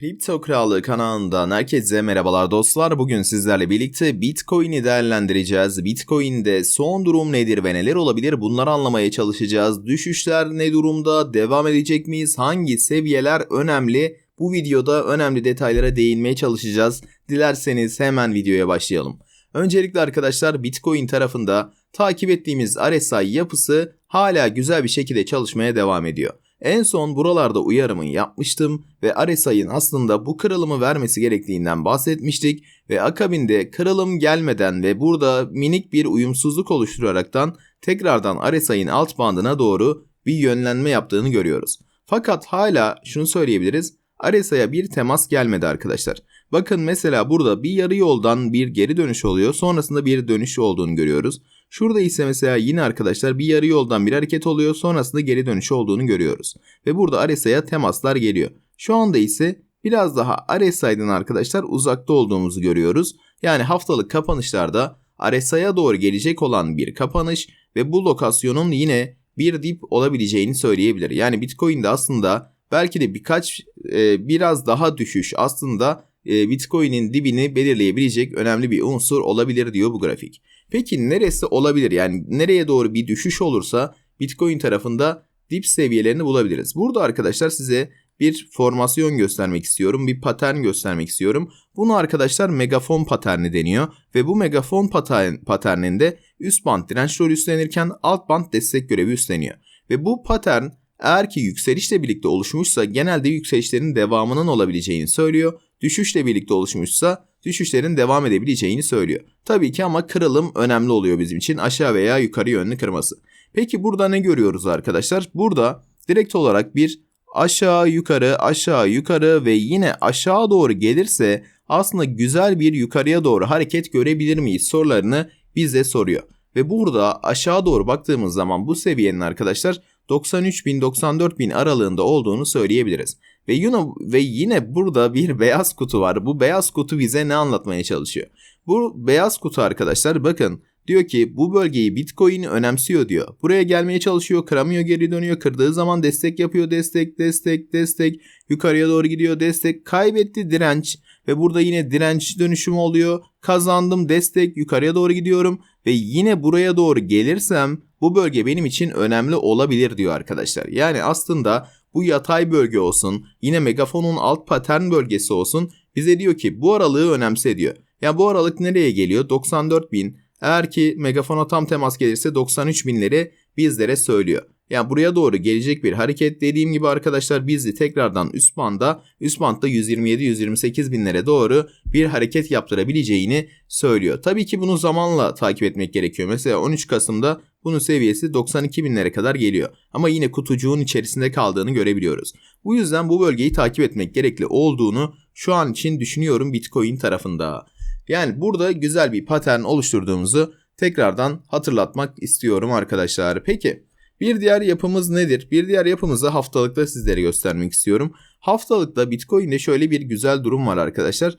Kripto Krallığı kanalından herkese merhabalar dostlar. Bugün sizlerle birlikte Bitcoin'i değerlendireceğiz. Bitcoin'de son durum nedir ve neler olabilir bunları anlamaya çalışacağız. Düşüşler ne durumda? Devam edecek miyiz? Hangi seviyeler önemli? Bu videoda önemli detaylara değinmeye çalışacağız. Dilerseniz hemen videoya başlayalım. Öncelikle arkadaşlar Bitcoin tarafında takip ettiğimiz RSI yapısı hala güzel bir şekilde çalışmaya devam ediyor. En son buralarda uyarımı yapmıştım ve RSI'ın aslında bu kırılımı vermesi gerektiğinden bahsetmiştik ve akabinde kırılım gelmeden ve burada minik bir uyumsuzluk oluşturaraktan tekrardan RSI'nin alt bandına doğru bir yönlenme yaptığını görüyoruz. Fakat hala şunu söyleyebiliriz. RSI'ye bir temas gelmedi arkadaşlar. Bakın mesela burada bir yarı yoldan bir geri dönüş oluyor. Sonrasında bir dönüş olduğunu görüyoruz. Şurada ise mesela yine arkadaşlar bir yarı yoldan bir hareket oluyor. Sonrasında geri dönüş olduğunu görüyoruz. Ve burada RSI'ye temaslar geliyor. Şu anda ise biraz daha RSI'den arkadaşlar uzakta olduğumuzu görüyoruz. Yani haftalık kapanışlarda RSI'ye doğru gelecek olan bir kapanış ve bu lokasyonun yine bir dip olabileceğini söyleyebilir. Yani Bitcoin'de aslında belki de birkaç e, biraz daha düşüş aslında e, Bitcoin'in dibini belirleyebilecek önemli bir unsur olabilir diyor bu grafik. Peki neresi olabilir? Yani nereye doğru bir düşüş olursa Bitcoin tarafında dip seviyelerini bulabiliriz. Burada arkadaşlar size bir formasyon göstermek istiyorum. Bir patern göstermek istiyorum. Bunu arkadaşlar megafon paterni deniyor. Ve bu megafon patern, paterninde üst band direnç rolü üstlenirken alt band destek görevi üstleniyor. Ve bu patern eğer ki yükselişle birlikte oluşmuşsa genelde yükselişlerin devamının olabileceğini söylüyor. Düşüşle birlikte oluşmuşsa düşüşlerin devam edebileceğini söylüyor. Tabii ki ama kırılım önemli oluyor bizim için aşağı veya yukarı yönlü kırması. Peki burada ne görüyoruz arkadaşlar? Burada direkt olarak bir aşağı yukarı aşağı yukarı ve yine aşağı doğru gelirse aslında güzel bir yukarıya doğru hareket görebilir miyiz sorularını bize soruyor. Ve burada aşağı doğru baktığımız zaman bu seviyenin arkadaşlar 93 bin 94 bin aralığında olduğunu söyleyebiliriz. Ve yine, ve yine burada bir beyaz kutu var. Bu beyaz kutu bize ne anlatmaya çalışıyor? Bu beyaz kutu arkadaşlar bakın diyor ki bu bölgeyi Bitcoin önemsiyor diyor. Buraya gelmeye çalışıyor, kıramıyor, geri dönüyor. Kırdığı zaman destek yapıyor, destek, destek, destek. Yukarıya doğru gidiyor, destek. Kaybetti direnç ve burada yine direnç dönüşümü oluyor. Kazandım, destek, yukarıya doğru gidiyorum ve yine buraya doğru gelirsem bu bölge benim için önemli olabilir diyor arkadaşlar. Yani aslında bu yatay bölge olsun, yine megafonun alt patern bölgesi olsun bize diyor ki bu aralığı önemse diyor. Ya bu aralık nereye geliyor? 94 bin. Eğer ki megafona tam temas gelirse 93 binleri bizlere söylüyor. Yani buraya doğru gelecek bir hareket dediğim gibi arkadaşlar bizi tekrardan üst banda üst bantta 127-128 binlere doğru bir hareket yaptırabileceğini söylüyor. Tabii ki bunu zamanla takip etmek gerekiyor. Mesela 13 Kasım'da bunun seviyesi 92 binlere kadar geliyor. Ama yine kutucuğun içerisinde kaldığını görebiliyoruz. Bu yüzden bu bölgeyi takip etmek gerekli olduğunu şu an için düşünüyorum Bitcoin tarafında. Yani burada güzel bir patern oluşturduğumuzu tekrardan hatırlatmak istiyorum arkadaşlar. Peki bir diğer yapımız nedir? Bir diğer yapımızı haftalıkta sizlere göstermek istiyorum. Haftalıkta Bitcoin'de şöyle bir güzel durum var arkadaşlar.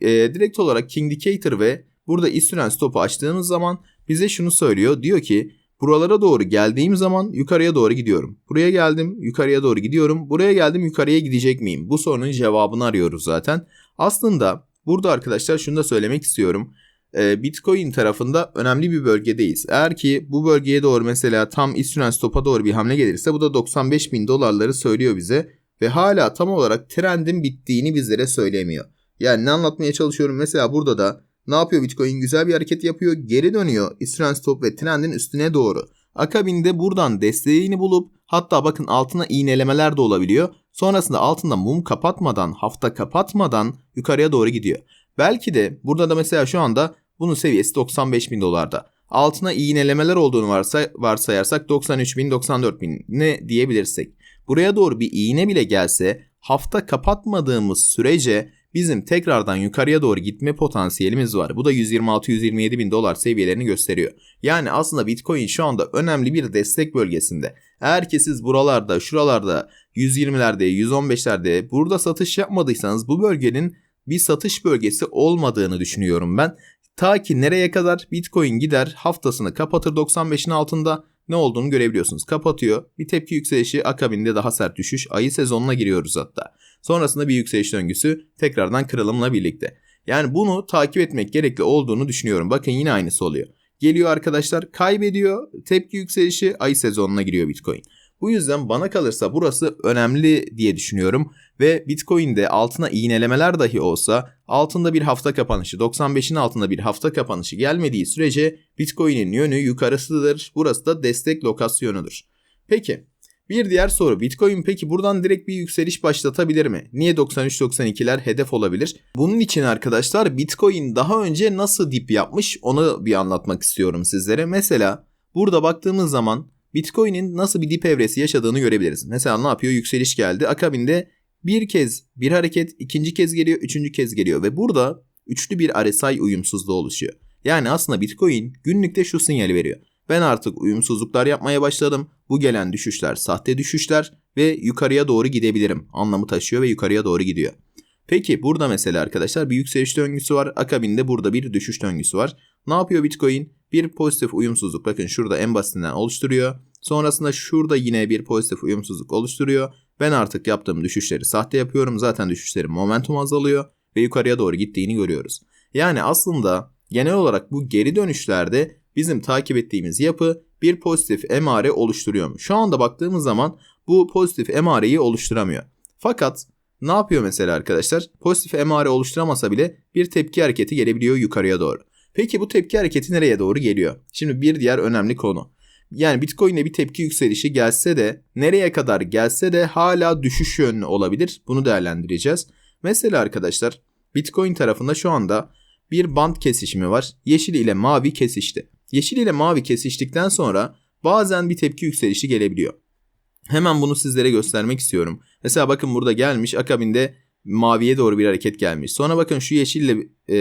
Ee, direkt olarak King Indicator ve burada istüren stopu açtığımız zaman bize şunu söylüyor. Diyor ki buralara doğru geldiğim zaman yukarıya doğru gidiyorum. Buraya geldim yukarıya doğru gidiyorum. Buraya geldim yukarıya gidecek miyim? Bu sorunun cevabını arıyoruz zaten. Aslında burada arkadaşlar şunu da söylemek istiyorum. Ee, Bitcoin tarafında önemli bir bölgedeyiz. Eğer ki bu bölgeye doğru mesela tam istüren stopa doğru bir hamle gelirse bu da 95 bin dolarları söylüyor bize. Ve hala tam olarak trendin bittiğini bizlere söylemiyor. Yani ne anlatmaya çalışıyorum? Mesela burada da ne yapıyor Bitcoin? Güzel bir hareket yapıyor. Geri dönüyor istüren stop ve trendin üstüne doğru. Akabinde buradan desteğini bulup hatta bakın altına iğnelemeler de olabiliyor. Sonrasında altında mum kapatmadan, hafta kapatmadan yukarıya doğru gidiyor. Belki de burada da mesela şu anda bunun seviyesi 95 bin dolarda. Altına iğnelemeler olduğunu varsa, varsayarsak 93 bin 94 bin ne diyebilirsek. Buraya doğru bir iğne bile gelse hafta kapatmadığımız sürece bizim tekrardan yukarıya doğru gitme potansiyelimiz var. Bu da 126-127 bin dolar seviyelerini gösteriyor. Yani aslında Bitcoin şu anda önemli bir destek bölgesinde. Eğer ki siz buralarda, şuralarda 120'lerde, 115'lerde burada satış yapmadıysanız bu bölgenin bir satış bölgesi olmadığını düşünüyorum ben. Ta ki nereye kadar Bitcoin gider haftasını kapatır 95'in altında ne olduğunu görebiliyorsunuz. Kapatıyor. Bir tepki yükselişi akabinde daha sert düşüş. Ayı sezonuna giriyoruz hatta. Sonrasında bir yükseliş döngüsü tekrardan kırılımla birlikte. Yani bunu takip etmek gerekli olduğunu düşünüyorum. Bakın yine aynısı oluyor. Geliyor arkadaşlar kaybediyor. Tepki yükselişi ay sezonuna giriyor Bitcoin. Bu yüzden bana kalırsa burası önemli diye düşünüyorum ve Bitcoin'de altına iğnelemeler dahi olsa altında bir hafta kapanışı 95'in altında bir hafta kapanışı gelmediği sürece Bitcoin'in yönü yukarısıdır. Burası da destek lokasyonudur. Peki bir diğer soru Bitcoin peki buradan direkt bir yükseliş başlatabilir mi? Niye 93-92'ler hedef olabilir? Bunun için arkadaşlar Bitcoin daha önce nasıl dip yapmış onu bir anlatmak istiyorum sizlere. Mesela burada baktığımız zaman Bitcoin'in nasıl bir dip evresi yaşadığını görebiliriz. Mesela ne yapıyor? Yükseliş geldi. Akabinde bir kez bir hareket, ikinci kez geliyor, üçüncü kez geliyor ve burada üçlü bir RSI uyumsuzluğu oluşuyor. Yani aslında Bitcoin günlükte şu sinyali veriyor. Ben artık uyumsuzluklar yapmaya başladım. Bu gelen düşüşler sahte düşüşler ve yukarıya doğru gidebilirim anlamı taşıyor ve yukarıya doğru gidiyor. Peki burada mesela arkadaşlar bir yükseliş döngüsü var. Akabinde burada bir düşüş döngüsü var. Ne yapıyor Bitcoin? Bir pozitif uyumsuzluk bakın şurada en basitinden oluşturuyor. Sonrasında şurada yine bir pozitif uyumsuzluk oluşturuyor. Ben artık yaptığım düşüşleri sahte yapıyorum. Zaten düşüşlerin momentum azalıyor ve yukarıya doğru gittiğini görüyoruz. Yani aslında genel olarak bu geri dönüşlerde bizim takip ettiğimiz yapı bir pozitif emare oluşturuyor? Şu anda baktığımız zaman bu pozitif emareyi oluşturamıyor. Fakat ne yapıyor mesela arkadaşlar? Pozitif emare oluşturamasa bile bir tepki hareketi gelebiliyor yukarıya doğru. Peki bu tepki hareketi nereye doğru geliyor? Şimdi bir diğer önemli konu. Yani Bitcoin'e bir tepki yükselişi gelse de nereye kadar gelse de hala düşüş yönlü olabilir. Bunu değerlendireceğiz. Mesela arkadaşlar Bitcoin tarafında şu anda bir band kesişimi var. Yeşil ile mavi kesişti. Yeşil ile mavi kesiştikten sonra bazen bir tepki yükselişi gelebiliyor. Hemen bunu sizlere göstermek istiyorum. Mesela bakın burada gelmiş akabinde maviye doğru bir hareket gelmiş. Sonra bakın şu yeşille e,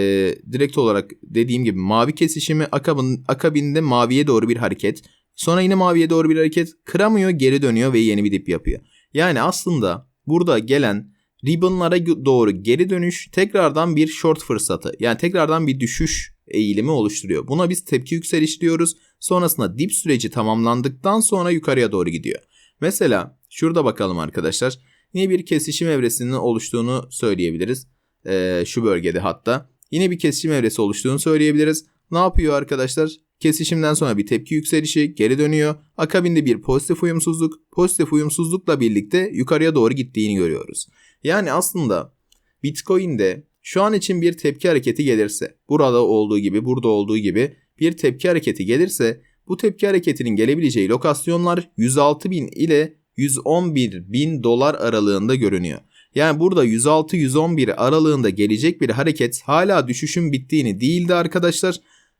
direkt olarak dediğim gibi mavi kesişimi akabın, akabinde maviye doğru bir hareket. Sonra yine maviye doğru bir hareket kıramıyor geri dönüyor ve yeni bir dip yapıyor. Yani aslında burada gelen ribbonlara doğru geri dönüş tekrardan bir short fırsatı. Yani tekrardan bir düşüş eğilimi oluşturuyor. Buna biz tepki yükseliş diyoruz. Sonrasında dip süreci tamamlandıktan sonra yukarıya doğru gidiyor. Mesela şurada bakalım arkadaşlar. Yine bir kesişim evresinin oluştuğunu söyleyebiliriz. Ee, şu bölgede hatta. Yine bir kesişim evresi oluştuğunu söyleyebiliriz. Ne yapıyor arkadaşlar? Kesişimden sonra bir tepki yükselişi geri dönüyor. Akabinde bir pozitif uyumsuzluk. Pozitif uyumsuzlukla birlikte yukarıya doğru gittiğini görüyoruz. Yani aslında Bitcoin'de şu an için bir tepki hareketi gelirse, burada olduğu gibi, burada olduğu gibi bir tepki hareketi gelirse bu tepki hareketinin gelebileceği lokasyonlar 106 bin ile 111 bin dolar aralığında görünüyor. Yani burada 106-111 aralığında gelecek bir hareket hala düşüşün bittiğini değildi arkadaşlar.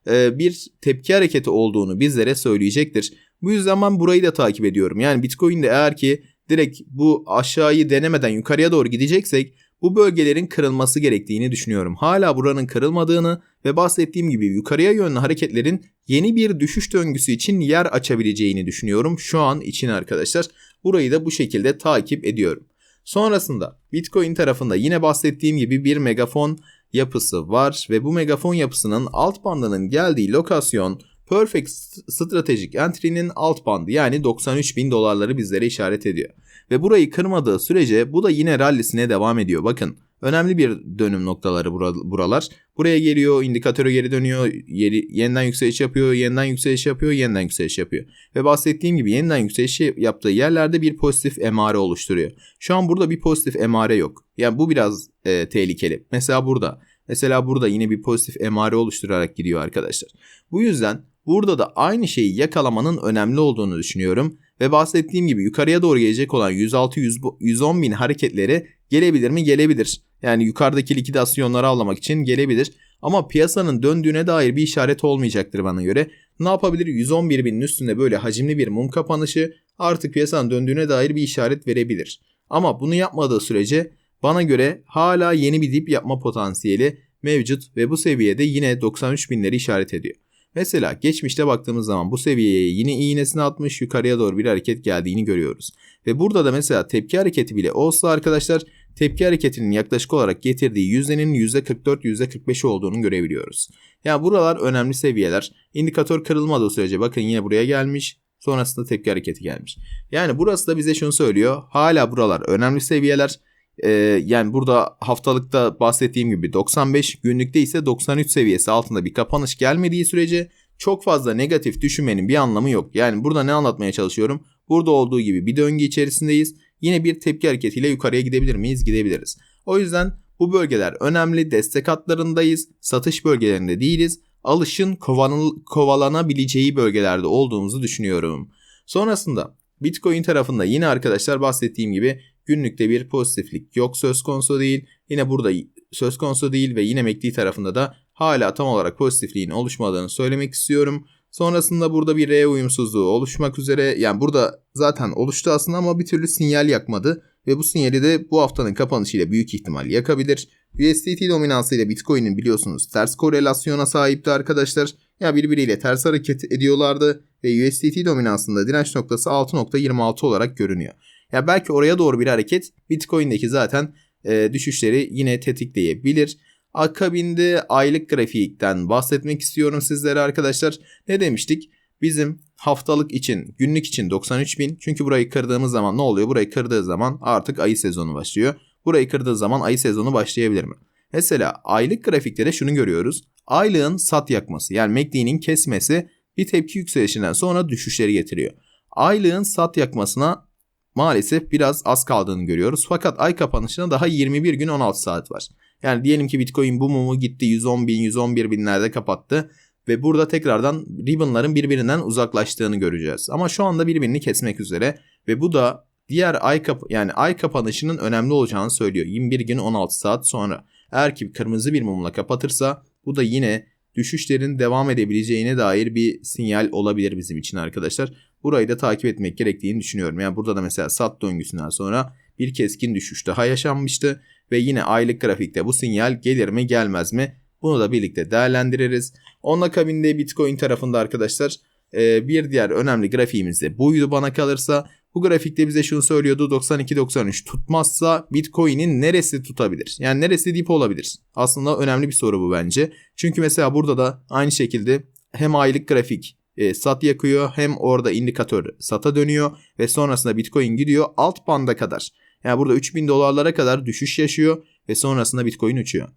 Ee, bir tepki hareketi olduğunu bizlere söyleyecektir. Bu yüzden ben burayı da takip ediyorum. Yani Bitcoin'de eğer ki direkt bu aşağıyı denemeden yukarıya doğru gideceksek bu bölgelerin kırılması gerektiğini düşünüyorum. Hala buranın kırılmadığını ve bahsettiğim gibi yukarıya yönlü hareketlerin yeni bir düşüş döngüsü için yer açabileceğini düşünüyorum şu an için arkadaşlar. Burayı da bu şekilde takip ediyorum. Sonrasında Bitcoin tarafında yine bahsettiğim gibi bir megafon yapısı var ve bu megafon yapısının alt bandının geldiği lokasyon Perfect Strategic Entry'nin alt bandı yani 93 bin dolarları bizlere işaret ediyor. Ve burayı kırmadığı sürece bu da yine rallisine devam ediyor. Bakın önemli bir dönüm noktaları buralar. Buraya geliyor, indikatöre geri dönüyor, yeri, yeniden yükseliş yapıyor, yeniden yükseliş yapıyor, yeniden yükseliş yapıyor. Ve bahsettiğim gibi yeniden yükseliş yaptığı yerlerde bir pozitif emare oluşturuyor. Şu an burada bir pozitif emare yok. Yani bu biraz e, tehlikeli. Mesela burada. Mesela burada yine bir pozitif emare oluşturarak gidiyor arkadaşlar. Bu yüzden burada da aynı şeyi yakalamanın önemli olduğunu düşünüyorum. Ve bahsettiğim gibi yukarıya doğru gelecek olan 106-110 bin hareketleri gelebilir mi? Gelebilir. Yani yukarıdaki likidasyonları avlamak için gelebilir. Ama piyasanın döndüğüne dair bir işaret olmayacaktır bana göre. Ne yapabilir? 111 binin üstünde böyle hacimli bir mum kapanışı artık piyasanın döndüğüne dair bir işaret verebilir. Ama bunu yapmadığı sürece bana göre hala yeni bir dip yapma potansiyeli mevcut ve bu seviyede yine 93 binleri işaret ediyor. Mesela geçmişte baktığımız zaman bu seviyeye yine iğnesini atmış yukarıya doğru bir hareket geldiğini görüyoruz. Ve burada da mesela tepki hareketi bile olsa arkadaşlar tepki hareketinin yaklaşık olarak getirdiği yüzdenin %44-%45 olduğunu görebiliyoruz. Yani buralar önemli seviyeler. İndikatör kırılmadığı sürece bakın yine buraya gelmiş. Sonrasında tepki hareketi gelmiş. Yani burası da bize şunu söylüyor. Hala buralar önemli seviyeler. Ee, yani burada haftalıkta bahsettiğim gibi 95 günlükte ise 93 seviyesi altında bir kapanış gelmediği sürece çok fazla negatif düşünmenin bir anlamı yok. Yani burada ne anlatmaya çalışıyorum? Burada olduğu gibi bir döngü içerisindeyiz. Yine bir tepki hareketiyle yukarıya gidebilir miyiz? Gidebiliriz. O yüzden bu bölgeler önemli. Destek hatlarındayız. Satış bölgelerinde değiliz. Alışın kovalanabileceği bölgelerde olduğumuzu düşünüyorum. Sonrasında Bitcoin tarafında yine arkadaşlar bahsettiğim gibi günlükte bir pozitiflik yok söz konusu değil. Yine burada söz konusu değil ve yine MACD tarafında da hala tam olarak pozitifliğin oluşmadığını söylemek istiyorum. Sonrasında burada bir R uyumsuzluğu oluşmak üzere yani burada zaten oluştu aslında ama bir türlü sinyal yakmadı ve bu sinyali de bu haftanın kapanışıyla büyük ihtimal yakabilir. USDT dominansıyla Bitcoin'in biliyorsunuz ters korelasyona sahipti arkadaşlar. Ya birbiriyle ters hareket ediyorlardı ve USDT dominansında direnç noktası 6.26 olarak görünüyor. Ya belki oraya doğru bir hareket Bitcoin'deki zaten e, düşüşleri yine tetikleyebilir. Akabinde aylık grafikten bahsetmek istiyorum sizlere arkadaşlar. Ne demiştik? Bizim haftalık için, günlük için 93 bin. Çünkü burayı kırdığımız zaman ne oluyor? Burayı kırdığı zaman artık ayı sezonu başlıyor. Burayı kırdığı zaman ayı sezonu başlayabilir mi? Mesela aylık grafikte de şunu görüyoruz. Aylığın sat yakması yani MACD'nin kesmesi bir tepki yükselişinden sonra düşüşleri getiriyor. Aylığın sat yakmasına maalesef biraz az kaldığını görüyoruz. Fakat ay kapanışına daha 21 gün 16 saat var. Yani diyelim ki Bitcoin bu mumu gitti 110 bin 111 binlerde kapattı. Ve burada tekrardan ribbonların birbirinden uzaklaştığını göreceğiz. Ama şu anda birbirini kesmek üzere ve bu da diğer ay kap yani ay kapanışının önemli olacağını söylüyor. 21 gün 16 saat sonra. Eğer ki kırmızı bir mumla kapatırsa bu da yine düşüşlerin devam edebileceğine dair bir sinyal olabilir bizim için arkadaşlar. Burayı da takip etmek gerektiğini düşünüyorum. Yani burada da mesela sat döngüsünden sonra bir keskin düşüş daha yaşanmıştı ve yine aylık grafikte bu sinyal gelir mi gelmez mi bunu da birlikte değerlendiririz. Onun akabinde Bitcoin tarafında arkadaşlar e, bir diğer önemli grafiğimiz de buydu bana kalırsa. Bu grafikte bize şunu söylüyordu 92-93 tutmazsa Bitcoin'in neresi tutabilir? Yani neresi dip olabilir? Aslında önemli bir soru bu bence. Çünkü mesela burada da aynı şekilde hem aylık grafik e, sat yakıyor hem orada indikatör sata dönüyor ve sonrasında Bitcoin gidiyor alt banda kadar. Yani burada 3000 dolarlara kadar düşüş yaşıyor ve sonrasında Bitcoin uçuyor.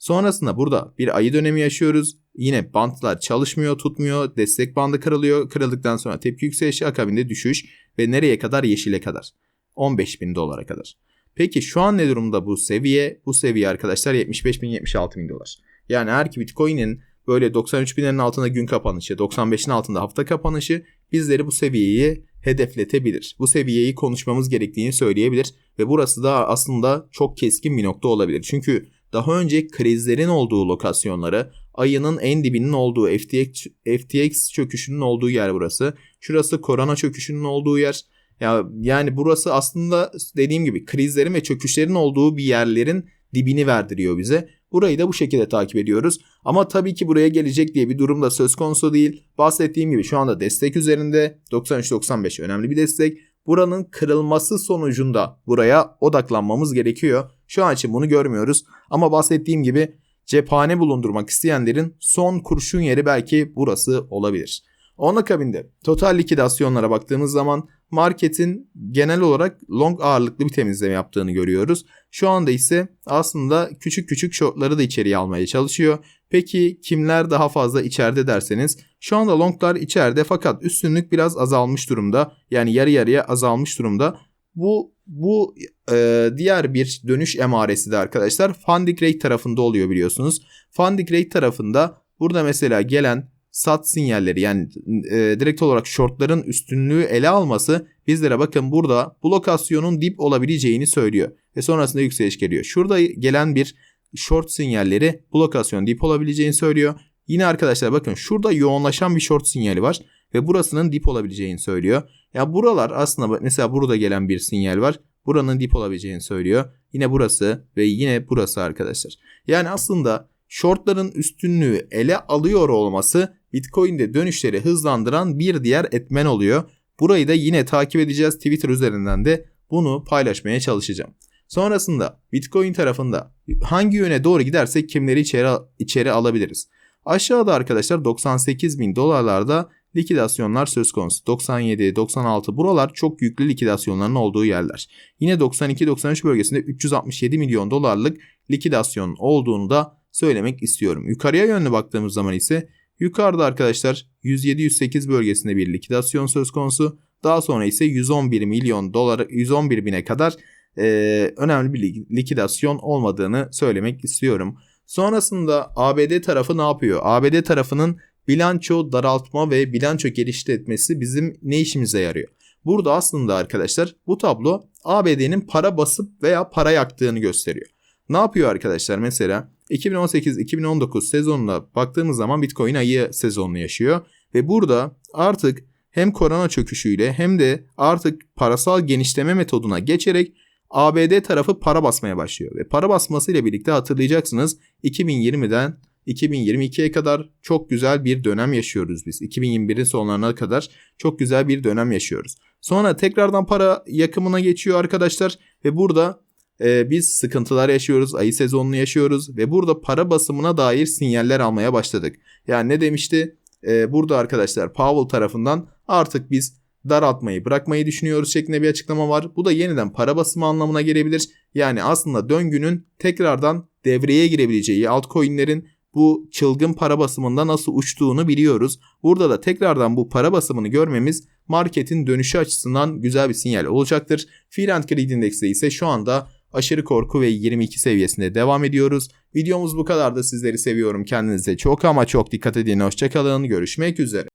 Sonrasında burada bir ayı dönemi yaşıyoruz. Yine bantlar çalışmıyor, tutmuyor. Destek bandı kırılıyor. Kırıldıktan sonra tepki yükselişi akabinde düşüş ve nereye kadar? Yeşile kadar. 15 bin dolara kadar. Peki şu an ne durumda bu seviye? Bu seviye arkadaşlar 75 bin 76 bin dolar. Yani eğer ki Bitcoin'in böyle 93 binlerin altında gün kapanışı, 95'in altında hafta kapanışı bizleri bu seviyeyi hedefletebilir. Bu seviyeyi konuşmamız gerektiğini söyleyebilir ve burası da aslında çok keskin bir nokta olabilir. Çünkü daha önce krizlerin olduğu lokasyonları, ayının en dibinin olduğu FTX, FTX çöküşünün olduğu yer burası. Şurası korona çöküşünün olduğu yer. Ya yani burası aslında dediğim gibi krizlerin ve çöküşlerin olduğu bir yerlerin dibini verdiriyor bize. Burayı da bu şekilde takip ediyoruz. Ama tabii ki buraya gelecek diye bir durum da söz konusu değil. Bahsettiğim gibi şu anda destek üzerinde 93-95 önemli bir destek. Buranın kırılması sonucunda buraya odaklanmamız gerekiyor. Şu an için bunu görmüyoruz. Ama bahsettiğim gibi cephane bulundurmak isteyenlerin son kurşun yeri belki burası olabilir. Onun akabinde total likidasyonlara baktığımız zaman marketin genel olarak long ağırlıklı bir temizleme yaptığını görüyoruz. Şu anda ise aslında küçük küçük shortları da içeriye almaya çalışıyor. Peki kimler daha fazla içeride derseniz şu anda longlar içeride fakat üstünlük biraz azalmış durumda. Yani yarı yarıya azalmış durumda. Bu bu e, diğer bir dönüş emaresi de arkadaşlar funding rate tarafında oluyor biliyorsunuz. Funding rate tarafında burada mesela gelen sat sinyalleri yani e, direkt olarak shortların üstünlüğü ele alması bizlere bakın burada bu lokasyonun dip olabileceğini söylüyor. Ve sonrasında yükseliş geliyor. Şurada gelen bir short sinyalleri bu lokasyon dip olabileceğini söylüyor. Yine arkadaşlar bakın şurada yoğunlaşan bir short sinyali var ve burasının dip olabileceğini söylüyor. Ya buralar aslında mesela burada gelen bir sinyal var. Buranın dip olabileceğini söylüyor. Yine burası ve yine burası arkadaşlar. Yani aslında shortların üstünlüğü ele alıyor olması Bitcoin'de dönüşleri hızlandıran bir diğer etmen oluyor. Burayı da yine takip edeceğiz. Twitter üzerinden de bunu paylaşmaya çalışacağım. Sonrasında Bitcoin tarafında hangi yöne doğru gidersek kimleri içeri, içeri alabiliriz? Aşağıda arkadaşlar 98 bin dolarlarda likidasyonlar söz konusu. 97, 96 buralar çok yüklü likidasyonların olduğu yerler. Yine 92-93 bölgesinde 367 milyon dolarlık likidasyon olduğunu da söylemek istiyorum. Yukarıya yönlü baktığımız zaman ise yukarıda arkadaşlar 107-108 bölgesinde bir likidasyon söz konusu. Daha sonra ise 111 milyon dolar 111 bine kadar e, önemli bir likidasyon olmadığını söylemek istiyorum. Sonrasında ABD tarafı ne yapıyor? ABD tarafının bilanço daraltma ve bilanço genişletmesi bizim ne işimize yarıyor? Burada aslında arkadaşlar bu tablo ABD'nin para basıp veya para yaktığını gösteriyor. Ne yapıyor arkadaşlar? Mesela 2018-2019 sezonuna baktığımız zaman Bitcoin ayı sezonunu yaşıyor ve burada artık hem korona çöküşüyle hem de artık parasal genişleme metoduna geçerek ABD tarafı para basmaya başlıyor ve para basmasıyla birlikte hatırlayacaksınız 2020'den 2022'ye kadar çok güzel bir dönem yaşıyoruz biz. 2021'in sonlarına kadar çok güzel bir dönem yaşıyoruz. Sonra tekrardan para yakımına geçiyor arkadaşlar ve burada e, biz sıkıntılar yaşıyoruz, ayı sezonunu yaşıyoruz ve burada para basımına dair sinyaller almaya başladık. Yani ne demişti? E, burada arkadaşlar Powell tarafından artık biz daraltmayı bırakmayı düşünüyoruz şeklinde bir açıklama var. Bu da yeniden para basımı anlamına gelebilir. Yani aslında döngünün tekrardan devreye girebileceği altcoin'lerin bu çılgın para basımında nasıl uçtuğunu biliyoruz. Burada da tekrardan bu para basımını görmemiz marketin dönüşü açısından güzel bir sinyal olacaktır. Fear Greed Index'te ise şu anda aşırı korku ve 22 seviyesinde devam ediyoruz. Videomuz bu kadar da sizleri seviyorum. Kendinize çok ama çok dikkat edin. Hoşçakalın. Görüşmek üzere.